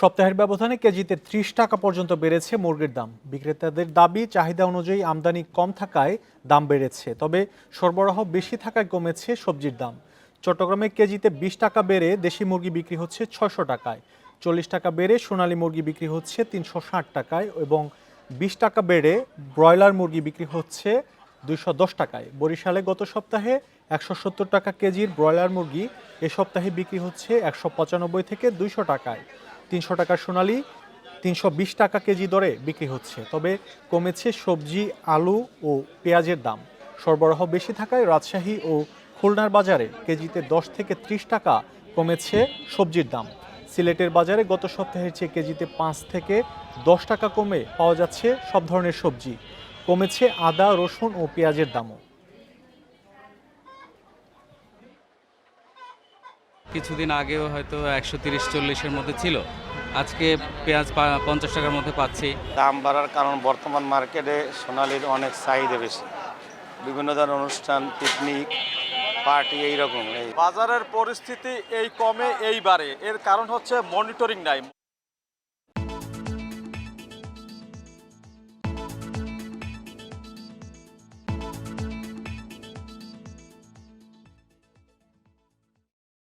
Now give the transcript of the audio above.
সপ্তাহের ব্যবধানে কেজিতে ত্রিশ টাকা পর্যন্ত বেড়েছে মুরগির দাম। বিক্রেতাদের দাবি, চাহিদা অনুযায়ী আমদানি কম থাকায় দাম বেড়েছে, তবে সরবরাহ বেশি থাকায় কমেছে সবজির দাম। চট্টগ্রামে কেজিতে বিশ টাকা বেড়ে দেশি মুরগি বিক্রি হচ্ছে ছয়শো টাকায়। চল্লিশ টাকা বেড়ে সোনালী মুরগি বিক্রি হচ্ছে তিনশো ষাট টাকায় এবং বিশ টাকা বেড়ে ব্রয়লার মুরগি বিক্রি হচ্ছে দুইশো দশ টাকায়। বরিশালে গত সপ্তাহে একশো সত্তর টাকা কেজির ব্রয়লার মুরগি এ সপ্তাহে বিক্রি হচ্ছে একশো পঁচানব্বই থেকে দুইশো টাকায়। তিনশো টাকার সোনালি, তিনশো বিশ টাকা কেজি দরে বিক্রি হচ্ছে। তবে কমেছে সবজি, আলু ও পেঁয়াজের দাম। সরবরাহ বেশি থাকায় রাজশাহী ও খুলনার বাজারে কেজিতে দশ থেকে ত্রিশ টাকা কমেছে সবজির দাম। সিলেটের বাজারে গত সপ্তাহের চেয়ে কেজিতে পাঁচ থেকে দশ টাকা কমে পাওয়া যাচ্ছে সব ধরনের সবজি। কমেছে আদা, রসুন ও পেঁয়াজের দামও। কিছুদিন আগেও হয়তো একশো তিরিশ চল্লিশের মধ্যে ছিল। আজকে পেঁয়াজ পা- পঞ্চাশ টাকার মধ্যে পাচ্ছি। দাম বাড়ার কারণ বর্তমান মার্কেটে সোনালির অনেক চাহিদা বেশি। বিভিন্ন ধরনের অনুষ্ঠান পিকনিক পার্টি এইরকম। এই বাজারের পরিস্থিতি এই কমে এই এইবারে। এর কারণ হচ্ছে মনিটরিং নাই।